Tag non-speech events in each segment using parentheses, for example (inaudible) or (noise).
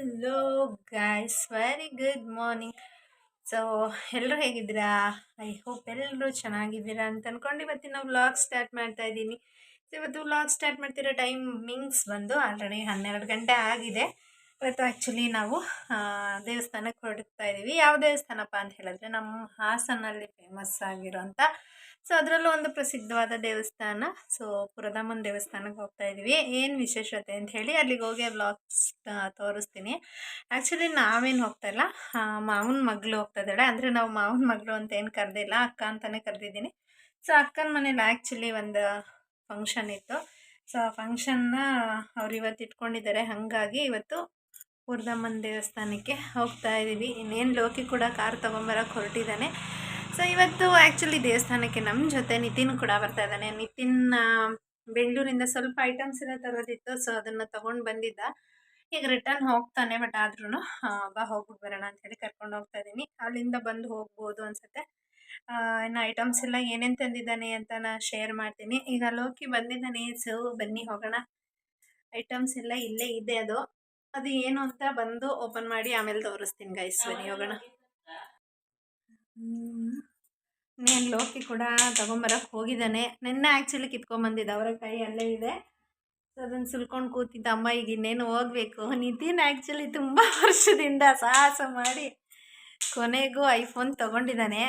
Hello guys very good morning so ಎಲ್ಲರೂ ಹೇಗಿದ್ದೀರಾ? I hope ಎಲ್ಲರೂ ಚೆನ್ನಾಗಿದ್ದೀರಾ ಅಂತ ಅಂದ್ಕೊಂಡು ಇವತ್ತಿನ ವ್ಲಾಗ್ ಸ್ಟಾರ್ಟ್ ಮಾಡ್ತಾ ಇದ್ದೀನಿ. ಸೊ ಇವತ್ತು ವ್ಲಾಗ್ ಸ್ಟಾರ್ಟ್ ಮಾಡ್ತಿರೋ ಟೈಮಿಂಗ್ಸ್ ಬಂದು ಆಲ್ರೆಡಿ ಹನ್ನೆರಡು ಗಂಟೆ ಆಗಿದೆ. ಇವತ್ತು ಆ್ಯಕ್ಚುಲಿ ನಾವು ದೇವಸ್ಥಾನಕ್ಕೆ ಹೊರಡ್ತಾ ಇದ್ದೀವಿ ಯಾವ ದೇವಸ್ಥಾನಪ್ಪ ಅಂತ ಹೇಳಿದ್ರೆ ನಮ್ಮ ಹಾಸನಲ್ಲಿ ಫೇಮಸ್ ಆಗಿರೋಂಥ ಸೊ, ಅದರಲ್ಲೂ ಒಂದು ಪ್ರಸಿದ್ಧವಾದ ದೇವಸ್ಥಾನ. ಸೊ, ಪುರದಮ್ಮನ ದೇವಸ್ಥಾನಕ್ಕೆ ಹೋಗ್ತಾ ಇದ್ದೀವಿ. ಏನು ವಿಶೇಷತೆ ಅಂತ ಹೇಳಿ ಅಲ್ಲಿಗೆ ಹೋಗಿ ವ್ಲಾಗ್ಸ್ ತೋರಿಸ್ತೀನಿ. ಆ್ಯಕ್ಚುಲಿ ನಾವೇನು ಹೋಗ್ತಾ ಇಲ್ಲ. ಮಾವನ ಮಗಳು ಹೋಗ್ತಾ ಇದ್ದಾಳೆ. ಅಂದರೆ ನಾವು ಮಾವನ ಮಗಳು ಅಂತ ಏನು ಕರೆದಿಲ್ಲ. ಅಕ್ಕ ಅಂತಲೇ ಕರೆದಿದ್ದೀನಿ. ಸೊ, ಅಕ್ಕನ ಮನೇಲಿ ಆ್ಯಕ್ಚುಲಿ ಒಂದು ಫಂಕ್ಷನ್ ಇತ್ತು. ಸೊ, ಆ ಫಂಕ್ಷನ್ನ ಅವ್ರು ಇವತ್ತು ಇಟ್ಕೊಂಡಿದ್ದಾರೆ. ಹಾಗಾಗಿ ಇವತ್ತು ಪುರದಮ್ಮನ ದೇವಸ್ಥಾನಕ್ಕೆ ಹೋಗ್ತಾ ಇದ್ದೀವಿ ಇನ್ನೇನು ಲೋಕಿ ಕೂಡ ಕಾರ್ ತೊಗೊಂಬರಕ್ಕೆ ಹೊರಟಿದ್ದಾನೆ. ಸೊ ಇವತ್ತು ಆ್ಯಕ್ಚುಲಿ ದೇವಸ್ಥಾನಕ್ಕೆ ನಮ್ಮ ಜೊತೆ ನಿತಿನ್ ಕೂಡ ಬರ್ತಾ ಇದ್ದಾನೆ. ನಿತಿನ್ ಬೆಂಗಳೂರಿಂದ ಸ್ವಲ್ಪ ಐಟಮ್ಸ್ ಎಲ್ಲ ತರೋದಿತ್ತು ಸೊ ಅದನ್ನು ತೊಗೊಂಡು ಬಂದಿದ್ದ. ಈಗ ರಿಟರ್ನ್ ಹೋಗ್ತಾನೆ ಬಟ್ ಆದ್ರೂ ಬಾ ಹೋಗ್ಬಿಟ್ಟು ಬರೋಣ ಅಂತ ಹೇಳಿ ಕರ್ಕೊಂಡು ಹೋಗ್ತಾ ಇದ್ದೀನಿ. ಅಲ್ಲಿಂದ ಬಂದು ಹೋಗ್ಬೋದು ಅನ್ಸುತ್ತೆ. ಇನ್ನು ಐಟಮ್ಸ್ ಎಲ್ಲ ಏನೇನು ತಂದಿದ್ದಾನೆ ಅಂತ ನಾನು ಶೇರ್ ಮಾಡ್ತೀನಿ. ಈಗ ಲೋಕಿ ಬಂದಿದ್ದಾನೆ ಸೊ ಬನ್ನಿ ಹೋಗೋಣ. ಐಟಮ್ಸ್ ಎಲ್ಲ ಇಲ್ಲೇ ಇದೆ ಅದು. ಅದು ಏನು ಅಂತ ಬಂದು ಓಪನ್ ಮಾಡಿ ಆಮೇಲೆ ತೋರಿಸ್ತೀನಿ ಗೈಸ್ ಬನ್ನಿ ಹೋಗೋಣ. ನೀನು ಲೋಕಿ ಕೂಡ ತಗೊಂಬರಕ್ಕೆ ಹೋಗಿದ್ದಾನೆ. ನಿನ್ನೆ ಆ್ಯಕ್ಚುಲಿ ಕಿತ್ಕೊಂಬಂದಿದ್ದ ಅವರ ಕೈ ಅಲ್ಲೇ ಇದೆ. ಸೊ ಅದನ್ನು ಸುಲ್ಕೊಂಡು ಕೂತಿದ್ದ ಅಮ್ಮ ಈಗ ಇನ್ನೇನು ಹೋಗ್ಬೇಕು? ನಿತಿನ್ ಆ್ಯಕ್ಚುಲಿ ತುಂಬ ವರ್ಷದಿಂದ ಸಾಹಸ ಮಾಡಿ ಕೊನೆಗೂ ಐಫೋನ್ ತೊಗೊಂಡಿದ್ದಾನೆ.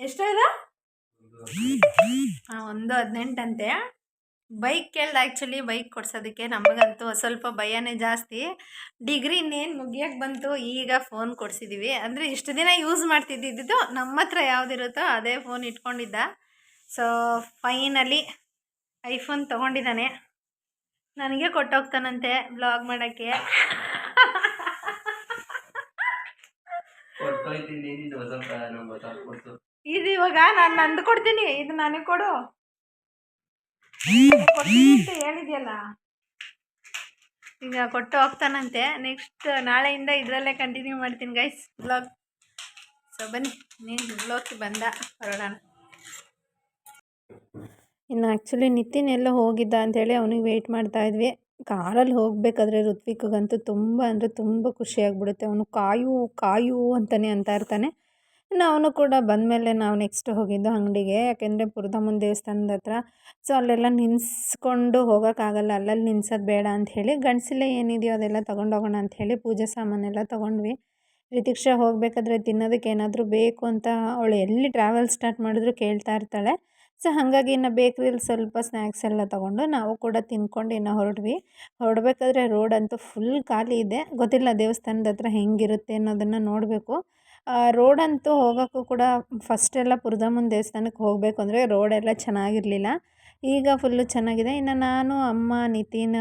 ಎಷ್ಟೋ ಇದೆ? ಹಾಂ ಒಂದು ಹದಿನೆಂಟಂತೆ. ಬೈಕ್ ಕೇಳ್ದೆ ಆ್ಯಕ್ಚುಲಿ ಬೈಕ್ ಕೊಡ್ಸೋದಕ್ಕೆ ನಮಗಂತೂ ಸ್ವಲ್ಪ ಭಯನೇ ಜಾಸ್ತಿ. ಡಿಗ್ರಿ ಇನ್ನೇನು ಮುಗಿಯೋಕ್ಕೆ ಬಂತು ಈಗ ಫೋನ್ ಕೊಡ್ಸಿದ್ದೀವಿ ಅಂದರೆ ಇಷ್ಟು ದಿನ ಯೂಸ್ ಮಾಡ್ತಿದ್ದಿದ್ದು ನಮ್ಮ ಹತ್ರ ಯಾವುದಿರುತ್ತೋ ಅದೇ ಫೋನ್ ಇಟ್ಕೊಂಡಿದ್ದ. ಸೊ ಫೈನಲಿ ಐಫೋನ್ ತೊಗೊಂಡಿದ್ದಾನೆ. ನನಗೆ ಕೊಟ್ಟೋಗ್ತಾನಂತೆ ಬ್ಲಾಗ್ ಮಾಡೋಕ್ಕೆ. ಇದು ಇವಾಗ ನಾನು ನಂದು ಕೊಡ್ತೀನಿ ಇದು ನನಗೆ ಕೊಡು. ಹೇಳಿದ್ಯಲ್ಲ ಈಗ ಕೊಟ್ಟು ಹೋಗ್ತಾನಂತೆ. ನೆಕ್ಸ್ಟ್ ನಾಳೆಯಿಂದ ಇದರಲ್ಲೇ ಕಂಟಿನ್ಯೂ ಮಾಡ್ತೀನಿ ಗೈಸ್ ಬ್ಲಾಗ್ ಸೊ ಬನ್ನಿ, ನೀನು ಬ್ಲಾಗ್ಗೆ ಬಂದ, ಹೊರಡೋಣ. ಇನ್ನು ಆ್ಯಕ್ಚುಲಿ ನಿತಿನ್ ಎಲ್ಲ ಹೋಗಿದ್ದ ಅಂಥೇಳಿ ಅವನಿಗೆ ವೆಯ್ಟ್ ಮಾಡ್ತಾ ಇದ್ವಿ. ಕಾರಲ್ಲಿ ಹೋಗಬೇಕಾದ್ರೆ ಋತ್ವಿಕ್ಗಂತೂ ತುಂಬ ಅಂದರೆ ತುಂಬ ಖುಷಿಯಾಗಿಬಿಡುತ್ತೆ ಅವನು ಕಾಯು ಕಾಯು ಅಂತಲೇ ಅಂತ ಇರ್ತಾನೆ. ಇನ್ನು ಅವನು ಕೂಡ ಬಂದಮೇಲೆ ನಾವು ನೆಕ್ಸ್ಟ್ ಹೋಗಿದ್ದು ಅಂಗಡಿಗೆ. ಯಾಕೆಂದರೆ ಪುರದಮ್ಮನ ದೇವಸ್ಥಾನದ ಹತ್ರ. ಸೊ, ಅಲ್ಲೆಲ್ಲ ನಿನ್ಸ್ಕೊಂಡು ಹೋಗೋಕ್ಕಾಗಲ್ಲ. ಅಲ್ಲಲ್ಲಿ ನಿನ್ಸೋದು ಬೇಡ ಅಂತ ಹೇಳಿ ಗಂಡಸಿಲೆ ಏನಿದೆಯೋ ಅದೆಲ್ಲ ತೊಗೊಂಡೋಗೋಣ ಹೇಳಿ ಪೂಜೆ ಸಾಮಾನೆಲ್ಲ ತೊಗೊಂಡ್ವಿ. ರಿತಿಕ್ಷಾ ಹೋಗಬೇಕಾದ್ರೆ ತಿನ್ನೋದಕ್ಕೆ ಏನಾದರೂ ಬೇಕು ಅಂತ ಅವಳು ಎಲ್ಲಿ ಟ್ರಾವೆಲ್ ಸ್ಟಾರ್ಟ್ ಮಾಡಿದ್ರು ಕೇಳ್ತಾ ಇರ್ತಾಳೆ. ಸೊ, ಹಾಗಾಗಿ ಇನ್ನು ಬೇಕ್ರಿಲಿ ಸ್ವಲ್ಪ ಸ್ನ್ಯಾಕ್ಸ್ ಎಲ್ಲ ತೊಗೊಂಡು ನಾವು ಕೂಡ ತಿನ್ಕೊಂಡು ಇನ್ನು ಹೊರಟ್ವಿ. ಹೊರಡ್ಬೇಕಾದ್ರೆ ರೋಡ್ ಅಂತೂ ಫುಲ್ ಖಾಲಿ ಇದೆ. ಗೊತ್ತಿಲ್ಲ ದೇವಸ್ಥಾನದ ಹತ್ರ ಹೆಂಗಿರುತ್ತೆ ಅನ್ನೋದನ್ನು ನೋಡಬೇಕು. ರೋಡ್ ಅಂತೂ ಹೋಗೋಕ್ಕೂ ಕೂಡ ಫಸ್ಟೆಲ್ಲ ಪುರದಮ್ಮನ ದೇವಸ್ಥಾನಕ್ಕೆ ಹೋಗಬೇಕು ಅಂದರೆ ರೋಡೆಲ್ಲ ಚೆನ್ನಾಗಿರಲಿಲ್ಲ. ಈಗ ಫುಲ್ಲು ಚೆನ್ನಾಗಿದೆ. ಇನ್ನು ನಾನು, ಅಮ್ಮ, ನಿತಿನ್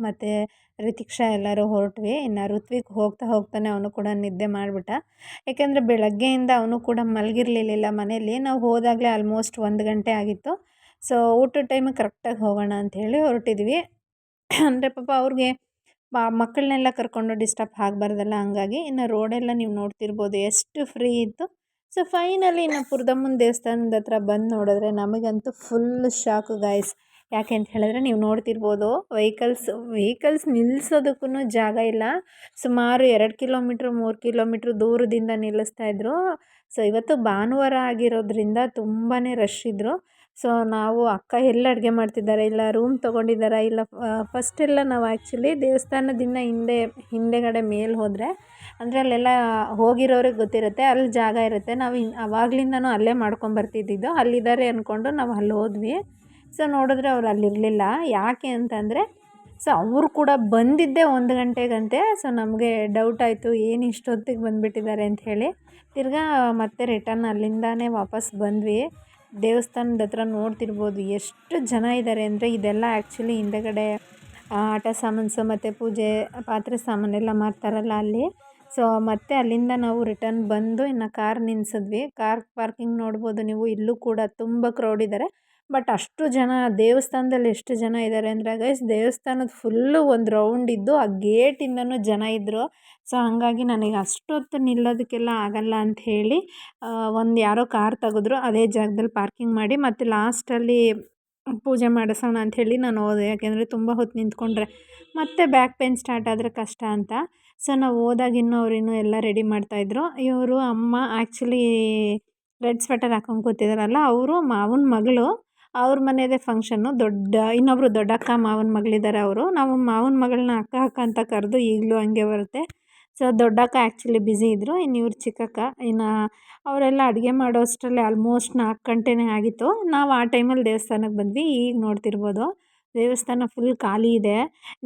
ಮತ್ತು ರಿತಿಕ್ಷಾ ಎಲ್ಲರೂ ಹೊರಟ್ವಿ. ಇನ್ನು ಋತ್ವಿಕ್ ಹೋಗ್ತಾ ಹೋಗ್ತಾನೆ ಅವನು ಕೂಡ ನಿದ್ದೆ ಮಾಡಿಬಿಟ್ಟ. ಯಾಕೆಂದರೆ ಬೆಳಗ್ಗೆಯಿಂದ ಅವನು ಕೂಡ ಮಲಗಿರ್ಲಿಲ್ಲ ಮನೆಯಲ್ಲಿ. ನಾವು ಹೋದಾಗಲೇ ಆಲ್ಮೋಸ್ಟ್ ಒಂದು ಗಂಟೆ ಆಗಿತ್ತು. ಸೊ ಊಟದ ಟೈಮಿಗೆ ಕರೆಕ್ಟಾಗಿ ಹೋಗೋಣ ಅಂಥೇಳಿ ಹೊರಟಿದ್ವಿ. ಅಂದರೆ ಪಾಪ ಅವ್ರಿಗೆ ಮಕ್ಕಳನ್ನೆಲ್ಲ ಕರ್ಕೊಂಡು ಡಿಸ್ಟರ್ಬ್ ಆಗಬಾರ್ದಲ್ಲ, ಹಂಗಾಗಿ ಇನ್ನು ರೋಡೆಲ್ಲ ನೀವು ನೋಡ್ತಿರ್ಬೋದು ಎಷ್ಟು ಫ್ರೀ ಇತ್ತು. ಸೊ, ಫೈನಲಿ ಇನ್ನು ಪುರದಮ್ಮನ ದೇವಸ್ಥಾನದ ಹತ್ರ ಬಂದು ನೋಡಿದ್ರೆ ನಮಗಂತೂ ಫುಲ್ ಶಾಕ್ ಗಾಯ್ಸ್. ಯಾಕೆ ಅಂತ ಹೇಳಿದ್ರೆ ನೀವು ನೋಡ್ತಿರ್ಬೋದು ವೆಹಿಕಲ್ಸ್ ವೆಹಿಕಲ್ಸ್ ನಿಲ್ಲಿಸೋದಕ್ಕೂ ಜಾಗ ಇಲ್ಲ. ಸುಮಾರು ಎರಡು ಕಿಲೋಮೀಟ್ರ್, ಮೂರು ಕಿಲೋಮೀಟ್ರ್ ದೂರದಿಂದ ನಿಲ್ಲಿಸ್ತಾ ಇದ್ದರು ಸೊ, ಇವತ್ತು ಭಾನುವಾರ ಆಗಿರೋದ್ರಿಂದ ತುಂಬಾ ರಶ್ ಇದ್ದರು ಸೊ ನಾವು ಅಕ್ಕ ಎಲ್ಲ ಅಡುಗೆ ಮಾಡ್ತಿದ್ದಾರೆ, ಇಲ್ಲ ರೂಮ್ ತೊಗೊಂಡಿದ್ದಾರಾ, ಇಲ್ಲ ಫಸ್ಟೆಲ್ಲ ನಾವು ಆ್ಯಕ್ಚುಲಿ ದೇವಸ್ಥಾನದಿಂದ ಹಿಂದೆ, ಹಿಂದೆಗಡೆ ಮೇಲೆ ಹೋದರೆ, ಅಂದರೆ ಅಲ್ಲೆಲ್ಲ ಹೋಗಿರೋರಿಗೆ ಗೊತ್ತಿರುತ್ತೆ, ಅಲ್ಲಿ ಜಾಗ ಇರುತ್ತೆ. ನಾವು ಇನ್ನು ಅವಾಗ್ಲಿಂದನೂ ಅಲ್ಲೇ ಮಾಡ್ಕೊಂಬರ್ತಿದ್ದಿದ್ದು ಅಲ್ಲಿದ್ದಾರೆ ಅಂದ್ಕೊಂಡು ನಾವು ಅಲ್ಲಿ ಹೋದ್ವಿ. ಸೊ ನೋಡಿದ್ರೆ ಅವ್ರು ಅಲ್ಲಿರಲಿಲ್ಲ ಯಾಕೆ ಅಂತಂದರೆ, ಸೊ ಅವರು ಕೂಡ ಬಂದಿದ್ದೆ ಒಂದು ಗಂಟೆಗಂತೆ, ಸೊ ನಮಗೆ ಡೌಟ್ ಆಯಿತು, ಏನು ಇಷ್ಟೊತ್ತಿಗೆ ಬಂದುಬಿಟ್ಟಿದ್ದಾರೆ ಹೇಳಿ. ತಿರ್ಗಾ ಮತ್ತೆ ರಿಟರ್ನ್ ಅಲ್ಲಿಂದಾನೇ ವಾಪಸ್ ಬಂದ್ವಿ. ದೇವಸ್ಥಾನದ ಹತ್ರ ನೋಡ್ತಿರ್ಬೋದು ಎಷ್ಟು ಜನ ಇದ್ದಾರೆ ಅಂದರೆ ಇದೆಲ್ಲ ಆ್ಯಕ್ಚುಲಿ ಹಿಂದೆಗಡೆ ಆಟ ಸಾಮಾನ್ಸು ಮತ್ತು ಪೂಜೆ, ಪಾತ್ರೆ ಸಾಮಾನೆಲ್ಲ ಮಾರ್ತಾರಲ್ಲ ಅಲ್ಲಿ. ಸೊ, ಮತ್ತೆ ಅಲ್ಲಿಂದ ನಾವು ರಿಟರ್ನ್ ಬಂದು ಇನ್ನು ಕಾರ್ ನಿಲ್ಸಿದ್ವಿ. ಕಾರ್ ಪಾರ್ಕಿಂಗ್ ನೋಡ್ಬೋದು ನೀವು, ಇಲ್ಲೂ ಕೂಡ ತುಂಬ ಕ್ರೌಡ್ ಇದ್ದಾರೆ ಬಟ್ ಅಷ್ಟು ಜನ, ದೇವಸ್ಥಾನದಲ್ಲಿ ಎಷ್ಟು ಜನ ಇದ್ದಾರೆ ಅಂದರೆ ಗೈಸ್ ದೇವಸ್ಥಾನದ ಫುಲ್ಲು ಒಂದು ರೌಂಡ್ ಇದ್ದು ಆ ಗೇಟಿಂದನೂ ಜನ ಇದ್ದರು ಸೊ, ಹಾಗಾಗಿ ನನಗೆ ಅಷ್ಟೊತ್ತು ನಿಲ್ಲೋದಕ್ಕೆಲ್ಲ ಆಗಲ್ಲ ಹೇಳಿ ಒಂದು ಯಾರೋ ಕಾರ್ ತೆಗೆದ್ರು. ಅದೇ ಜಾಗದಲ್ಲಿ ಪಾರ್ಕಿಂಗ್ ಮಾಡಿ ಮತ್ತು ಲಾಸ್ಟಲ್ಲಿ ಪೂಜೆ ಮಾಡಿಸೋಣ ಅಂಥೇಳಿ ನಾನು ಹೋದೆ. ಯಾಕೆಂದರೆ ತುಂಬ ಹೊತ್ತು ನಿಂತ್ಕೊಂಡ್ರೆ ಮತ್ತೆ ಬ್ಯಾಕ್ ಪೇನ್ ಸ್ಟಾರ್ಟ್ ಆದರೆ ಕಷ್ಟ ಅಂತ. ಸೊ ನಾವು ಹೋದಾಗ ಇನ್ನೂ ಅವ್ರು ಇನ್ನೂ ಎಲ್ಲ ರೆಡಿ ಮಾಡ್ತಾಯಿದ್ರು ಇವರು ಅಮ್ಮ ಆ್ಯಕ್ಚುಲಿ ರೆಡ್ ಸ್ವೆಟರ್ ಹಾಕೊಂಡು ಕೂತಿದ್ದಾರಲ್ಲ ಅವರು ಮಾವನ ಮಗಳು, ಅವ್ರ ಮನೆಯದೇ ಫಂಕ್ಷನ್ನು ದೊಡ್ಡ ಇನ್ನೊಬ್ಬರು ದೊಡ್ಡಕ್ಕ ಮಾವನ ಮಗಳಿದ್ದಾರೆ ಅವರು. ನಾವು ಮಾವನ ಮಗಳನ್ನ ಅಕ್ಕ ಅಕ್ಕ ಅಂತ ಕರೆದು ಈಗಲೂ ಹಂಗೆ ಬರುತ್ತೆ. ಸೊ ದೊಡ್ಡಕ್ಕ ಆ್ಯಕ್ಚುಲಿ ಬ್ಯುಸಿ ಇದ್ದರು ಇನ್ನು ಇವ್ರು ಚಿಕ್ಕಕ್ಕ ಇನ್ನು ಅವರೆಲ್ಲ ಅಡುಗೆ ಮಾಡೋ ಅಷ್ಟರಲ್ಲಿ ಆಲ್ಮೋಸ್ಟ್ ನಾಲ್ಕು ಗಂಟೆನೇ ಆಗಿತ್ತು. ನಾವು ಆ ಟೈಮಲ್ಲಿ ದೇವಸ್ಥಾನಕ್ಕೆ ಬಂದ್ವಿ, ಈಗ ನೋಡ್ತಿರ್ಬೋದು. ದೇವಸ್ಥಾನ ಫುಲ್ ಖಾಲಿ ಇದೆ.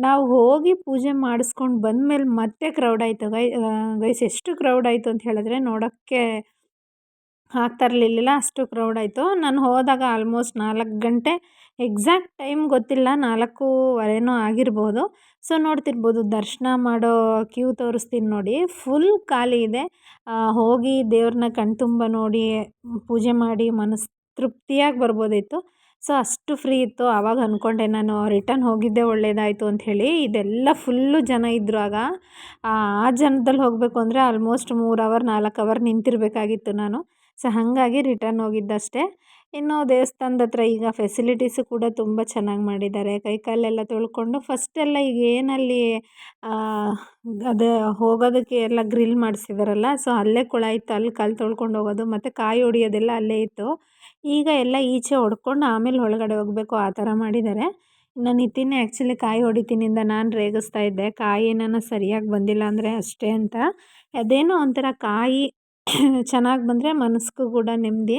ನಾವು ಹೋಗಿ ಪೂಜೆ ಮಾಡಿಸ್ಕೊಂಡು ಬಂದಮೇಲೆ ಮತ್ತೆ ಕ್ರೌಡ್ ಆಯಿತು. ಗೈ ಗೈಸ್ ಎಷ್ಟು ಕ್ರೌಡ್ ಆಯಿತು ಅಂತ ಹೇಳಿದ್ರೆ ನೋಡೋಕ್ಕೆ ಆಗ್ತಾ ಇರಲಿಲ್ಲ, ಅಷ್ಟು ಕ್ರೌಡ್ ಆಯಿತು. ನಾನು ಹೋದಾಗ ಆಲ್ಮೋಸ್ಟ್ ನಾಲ್ಕು ಗಂಟೆ ಎಕ್ಸಾಕ್ಟ್ ಟೈಮ್ ಗೊತ್ತಿಲ್ಲ, ನಾಲ್ಕೂವರೆನೋ ಆಗಿರ್ಬೋದು. ಸೊ ನೋಡ್ತಿರ್ಬೋದು, ದರ್ಶನ ಮಾಡೋ ಕ್ಯೂ ತೋರಿಸ್ತೀನಿ ನೋಡಿ. ಫುಲ್ ಖಾಲಿ ಇದೆ. ಹೋಗಿ ದೇವ್ರನ್ನ ಕಣ್ತುಂಬ ನೋಡಿ, ಪೂಜೆ ಮಾಡಿ ಮನಸ್ಸು ತೃಪ್ತಿಯಾಗಿ ಬರ್ಬೋದಿತ್ತು. ಸೊ, ಅಷ್ಟು ಫ್ರೀ ಇತ್ತು. ಆವಾಗ ಅಂದ್ಕೊಂಡೆ ನಾನು ರಿಟರ್ನ್ ಹೋಗಿದ್ದೆ ಒಳ್ಳೆಯದಾಯಿತು ಅಂಥೇಳಿ ಇದೆಲ್ಲ ಫುಲ್ಲು ಜನ ಇದ್ದರು ಆಗ. ಆ ಜನದಲ್ಲಿ ಹೋಗಬೇಕು ಅಂದರೆ ಆಲ್ಮೋಸ್ಟ್ ಮೂರು ಅವರ್ ನಾಲ್ಕು ಅವರ್ ನಿಂತಿರಬೇಕಾಗಿತ್ತು ನಾನು. ಸೊ ಹಾಗಾಗಿ ರಿಟರ್ನ್ ಹೋಗಿದ್ದಷ್ಟೇ. ಇನ್ನು ದೇವಸ್ಥಾನದ ಹತ್ರ ಈಗ ಫೆಸಿಲಿಟೀಸು ಕೂಡ ತುಂಬ ಚೆನ್ನಾಗಿ ಮಾಡಿದ್ದಾರೆ. ಕೈ ಕಾಲೆಲ್ಲ ತೊಳ್ಕೊಂಡು ಫಸ್ಟೆಲ್ಲ ಈಗ ಏನಲ್ಲಿ ಅದು ಹೋಗೋದಕ್ಕೆ ಎಲ್ಲ ಗ್ರಿಲ್ ಮಾಡಿಸಿದಾರಲ್ಲ ಸೊ ಅಲ್ಲೇ ಕೊಳ ಇತ್ತು, ಅಲ್ಲಿ ಕಾಲು ತೊಳ್ಕೊಂಡು ಹೋಗೋದು, ಮತ್ತು ಕಾಯಿ ಹೊಡಿಯೋದೆಲ್ಲ ಅಲ್ಲೇ ಇತ್ತು. ಈಗ ಎಲ್ಲ ಈಚೆ ಹೊಡ್ಕೊಂಡು ಆಮೇಲೆ ಒಳಗಡೆ ಹೋಗಬೇಕು, ಆ ಥರ ಮಾಡಿದ್ದಾರೆ. ನಾನು ನಿತಿನೇ ಆ್ಯಕ್ಚುಲಿ ಕಾಯಿ ಹೊಡಿತೀನಿಂದ ನಾನು ರೇಗಿಸ್ತಾ ಇದ್ದೆ. ಕಾಯಿ ಏನಾನ ಸರಿಯಾಗಿ ಬಂದಿಲ್ಲ ಅಂದರೆ ಅಷ್ಟೇ ಅಂತ. ಅದೇನೋ ಒಂಥರ ಕಾಯಿ (coughs) ಚೆನ್ನಾಗಿ ಬಂದರೆ ಮನಸ್ಸಿಗೂ ಕೂಡ ನೆಮ್ಮದಿ.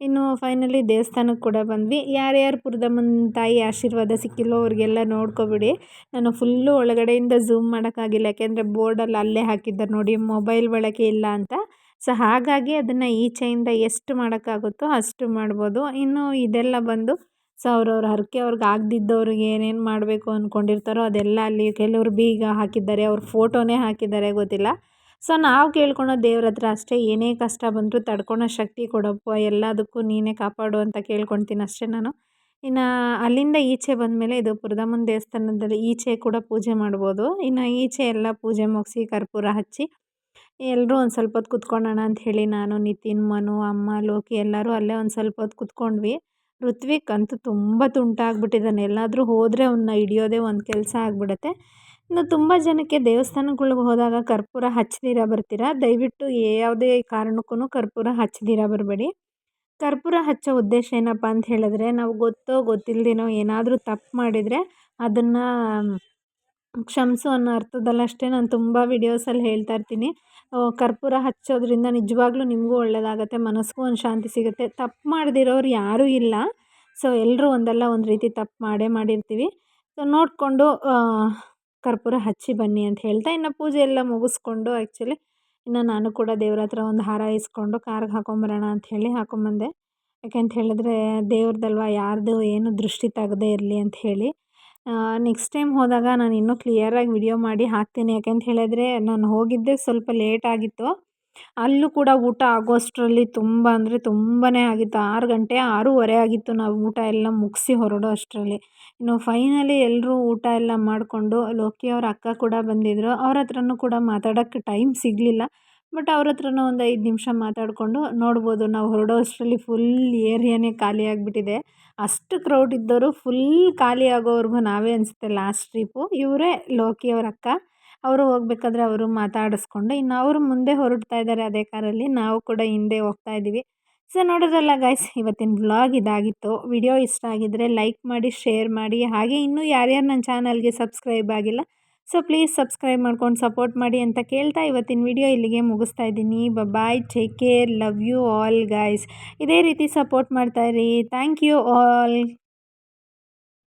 ಇನ್ನು ಫೈನಲಿ ದೇವಸ್ಥಾನಕ್ಕೆ ಕೂಡ ಬಂದ್ವಿ. ಯಾರ್ಯಾರು ಪುರದಮ್ಮನ ತಾಯಿ ಆಶೀರ್ವಾದ ಸಿಕ್ಕಿಲ್ಲೋ ಅವ್ರಿಗೆಲ್ಲ ನೋಡ್ಕೊಬಿಡಿ. ನಾನು ಫುಲ್ಲು ಒಳಗಡೆಯಿಂದ ಝೂಮ್ ಮಾಡೋಕ್ಕಾಗಿಲ್ಲ, ಯಾಕೆಂದರೆ ಬೋರ್ಡಲ್ಲಿ ಅಲ್ಲೇ ಹಾಕಿದ್ದಾರೆ ನೋಡಿ ಮೊಬೈಲ್ ಬಳಕೆ ಇಲ್ಲ ಅಂತ. ಸೊ ಹಾಗಾಗಿ ಅದನ್ನು ಈಚೆಯಿಂದ ಎಷ್ಟು ಮಾಡೋಕ್ಕಾಗುತ್ತೋ ಅಷ್ಟು ಮಾಡ್ಬೋದು. ಇನ್ನು ಇದೆಲ್ಲ ಬಂದು ಸೊ ಅವ್ರವ್ರ ಹರಕೆ ಅವ್ರಿಗೆ ಆಗದಿದ್ದವ್ರಿಗೆ ಏನೇನು ಮಾಡಬೇಕು ಅಂದ್ಕೊಂಡಿರ್ತಾರೋ ಅದೆಲ್ಲ ಅಲ್ಲಿ ಕೆಲವರು ಬೀಗ ಹಾಕಿದ್ದಾರೆ, ಅವ್ರ ಫೋಟೋನೇ ಹಾಕಿದ್ದಾರೆ, ಗೊತ್ತಿಲ್ಲ. ಸೊ ನಾವು ಕೇಳ್ಕೊಳ್ಳೋ ದೇವ್ರ ಹತ್ರ ಅಷ್ಟೇ ಏನೇ ಕಷ್ಟ ಬಂದರೂ ತಡ್ಕೊಳೋ ಶಕ್ತಿ ಕೊಡಪ್ಪ, ಎಲ್ಲದಕ್ಕೂ ನೀನೇ ಕಾಪಾಡು ಅಂತ ಕೇಳ್ಕೊಳ್ತೀನಿ ಅಷ್ಟೇ ನಾನು. ಇನ್ನು ಅಲ್ಲಿಂದ ಈಚೆ ಬಂದಮೇಲೆ ಇದು ಪುರದಮ್ಮನ ದೇವಸ್ಥಾನದಲ್ಲಿ ಈಚೆ ಕೂಡ ಪೂಜೆ ಮಾಡ್ಬೋದು. ಇನ್ನು ಈಚೆ ಎಲ್ಲ ಪೂಜೆ ಮುಗಿಸಿ ಕರ್ಪೂರ ಹಚ್ಚಿ ಎಲ್ಲರೂ ಒಂದು ಸ್ವಲ್ಪ ಹೊತ್ತು ಕುತ್ಕೊಳ್ಳೋಣ ಅಂತ ಹೇಳಿ ನಾನು ನಿತಿನ್, ಮನು, ಅಮ್ಮ, ಲೋಕಿ ಎಲ್ಲರೂ ಅಲ್ಲೇ ಒಂದು ಸ್ವಲ್ಪ ಹೊತ್ತು ಕುತ್ಕೊಂಡ್ವಿ. ಋತ್ವಿಕ್ ಅಂತೂ ತುಂಬ ತುಂಟಾಗ್ಬಿಟ್ಟಿದ್ದಾನೆ ಎಲ್ಲಾದರೂ ಹೋದರೆ ಅವನ್ನ ಹಿಡಿಯೋದೇ ಒಂದು ಕೆಲಸ ಆಗಿಬಿಡುತ್ತೆ. ಇನ್ನು ತುಂಬ ಜನಕ್ಕೆ ದೇವಸ್ಥಾನಗಳಿಗೆ ಹೋದಾಗ ಕರ್ಪೂರ ಹಚ್ಚದಿರ ಬರ್ತೀರಾ? ದಯವಿಟ್ಟು ಯಾವುದೇ ಕಾರಣಕ್ಕೂ ಕರ್ಪೂರ ಹಚ್ಚದಿರ ಬರಬೇಡಿ. ಕರ್ಪೂರ ಹಚ್ಚೋ ಉದ್ದೇಶ ಏನಪ್ಪ ಅಂತ ಹೇಳಿದ್ರೆ, ನಾವು ಗೊತ್ತೋ ಗೊತ್ತಿಲ್ಲದೇನೋ ಏನಾದರೂ ತಪ್ಪು ಮಾಡಿದರೆ ಅದನ್ನು ಕ್ಷಮಿಸು ಅನ್ನೋ ಅರ್ಥದಲ್ಲಷ್ಟೇ ನಾನು ತುಂಬ ವೀಡಿಯೋಸಲ್ಲಿ ಹೇಳ್ತಾ ಇರ್ತೀನಿ. ಕರ್ಪೂರ ಹಚ್ಚೋದ್ರಿಂದ ನಿಜವಾಗ್ಲೂ ನಿಮಗೂ ಒಳ್ಳೆಯದಾಗತ್ತೆ ಮನಸ್ಸಿಗೂ ಒಂದು ಶಾಂತಿ ಸಿಗುತ್ತೆ. ತಪ್ಪು ಮಾಡದಿರೋರು ಯಾರೂ ಇಲ್ಲ. ಸೊ ಎಲ್ಲರೂ ಒಂದಲ್ಲ ಒಂದು ರೀತಿ ತಪ್ಪು ಮಾಡೇ ಮಾಡಿರ್ತೀವಿ. ಸೊ, ನೋಡಿಕೊಂಡು ಕರ್ಪೂರ ಹಚ್ಚಿ ಬನ್ನಿ ಅಂತ ಹೇಳ್ತಾ ಇನ್ನು ಪೂಜೆ ಎಲ್ಲ ಮುಗಿಸ್ಕೊಂಡು ಆ್ಯಕ್ಚುಲಿ ಇನ್ನು ನಾನು ಕೂಡ ದೇವ್ರ ಹತ್ರ ಒಂದು ಹಾರ ಇಸ್ಕೊಂಡು ಕಾರ್ಗೆ ಹಾಕೊಂಬರೋಣ ಅಂಥೇಳಿ ಹಾಕೊಂಬಂದೆ. ಯಾಕೆ ಅಂತ ಹೇಳಿದ್ರೆ ದೇವ್ರದಲ್ವ ಯಾರ್ದು ಏನು ದೃಷ್ಟಿ ತೆಗ್ದೇ ಇರಲಿ ಅಂತ ಹೇಳಿ. ನೆಕ್ಸ್ಟ್ ಟೈಮ್ ಹೋದಾಗ ನಾನು ಇನ್ನೂ ಕ್ಲಿಯರಾಗಿ ವಿಡಿಯೋ ಮಾಡಿ ಹಾಕ್ತೀನಿ. ಯಾಕೆ ಅಂತ ಹೇಳಿದ್ರೆ ನಾನು ಹೋಗಿದ್ದೆ ಸ್ವಲ್ಪ ಲೇಟ್ ಆಗಿತ್ತು. ಅಲ್ಲೂ ಕೂಡ ಊಟ ಆಗೋಷ್ಟರಲ್ಲಿ ತುಂಬ ಅಂದರೆ ತುಂಬಾ ಆಗಿತ್ತು. ಆರು ಗಂಟೆ, ಆರೂವರೆ ಆಗಿತ್ತು ನಾವು ಊಟ ಎಲ್ಲ ಮುಗಿಸಿ ಹೊರಡೋ ಅಷ್ಟರಲ್ಲಿ. ಇನ್ನು ಫೈನಲಿ ಎಲ್ಲರೂ ಊಟ ಎಲ್ಲ ಮಾಡಿಕೊಂಡು ಲೋಕಿ ಅವ್ರ ಅಕ್ಕ ಕೂಡ ಬಂದಿದ್ದರು ಅವ್ರ ಹತ್ರನೂ ಕೂಡ ಮಾತಾಡೋಕ್ಕೆ ಟೈಮ್ ಸಿಗಲಿಲ್ಲ. ಬಟ್ ಅವ್ರ ಹತ್ರನೂ ಒಂದು ಐದು ನಿಮಿಷ ಮಾತಾಡಿಕೊಂಡು ನೋಡ್ಬೋದು. ನಾವು ಹೊರಡೋ ಅಷ್ಟರಲ್ಲಿ ಫುಲ್ ಏರಿಯಾನೇ ಖಾಲಿ ಆಗಿಬಿಟ್ಟಿದೆ. ಅಷ್ಟು ಕ್ರೌಡ್ ಇದ್ದವರು ಫುಲ್ ಖಾಲಿ ಆಗೋವರೆಗೂ ನಾವೇ ಅನಿಸುತ್ತೆ ಲಾಸ್ಟ್ ಟ್ರಿಪ್ಪು ಇವರೇ ಲೋಕಿ ಅವ್ರ ಅಕ್ಕ. ಅವರು ಹೋಗ್ಬೇಕಾದ್ರೆ ಅವರು ಮಾತಾಡಿಸ್ಕೊಂಡು, ಇನ್ನು ಅವರು ಮುಂದೆ ಹೊರಡ್ತಾ ಇದ್ದಾರೆ ಅದೇ ಕಾರಲ್ಲಿ ನಾವು ಕೂಡ ಹಿಂದೆ ಹೋಗ್ತಾ ಇದ್ದೀವಿ. ಸೊ ನೋಡೋದಲ್ಲ ಗಾಯ್ಸ್ ಇವತ್ತಿನ ವ್ಲಾಗ್ ಇದಾಗಿತ್ತು. ವಿಡಿಯೋ ಇಷ್ಟ ಆಗಿದ್ದರೆ ಲೈಕ್ ಮಾಡಿ ಶೇರ್ ಮಾಡಿ. ಹಾಗೆ ಇನ್ನೂ ಯಾರ್ಯಾರು ನನ್ನ ಚಾನಲ್ಗೆ ಸಬ್ಸ್ಕ್ರೈಬ್ ಆಗಿಲ್ಲ ಸೊ ಪ್ಲೀಸ್ ಸಬ್ಸ್ಕ್ರೈಬ್ ಮಾಡ್ಕೊಂಡು ಸಪೋರ್ಟ್ ಮಾಡಿ ಅಂತ ಕೇಳ್ತಾ ಇವತ್ತಿನ ವಿಡಿಯೋ ಇಲ್ಲಿಗೆ ಮುಗಿಸ್ತಾ ಇದ್ದೀನಿ. Bye take care love you all guys ಇದೇ ರೀತಿ ಸಪೋರ್ಟ್ ಇರಿ. Thank you all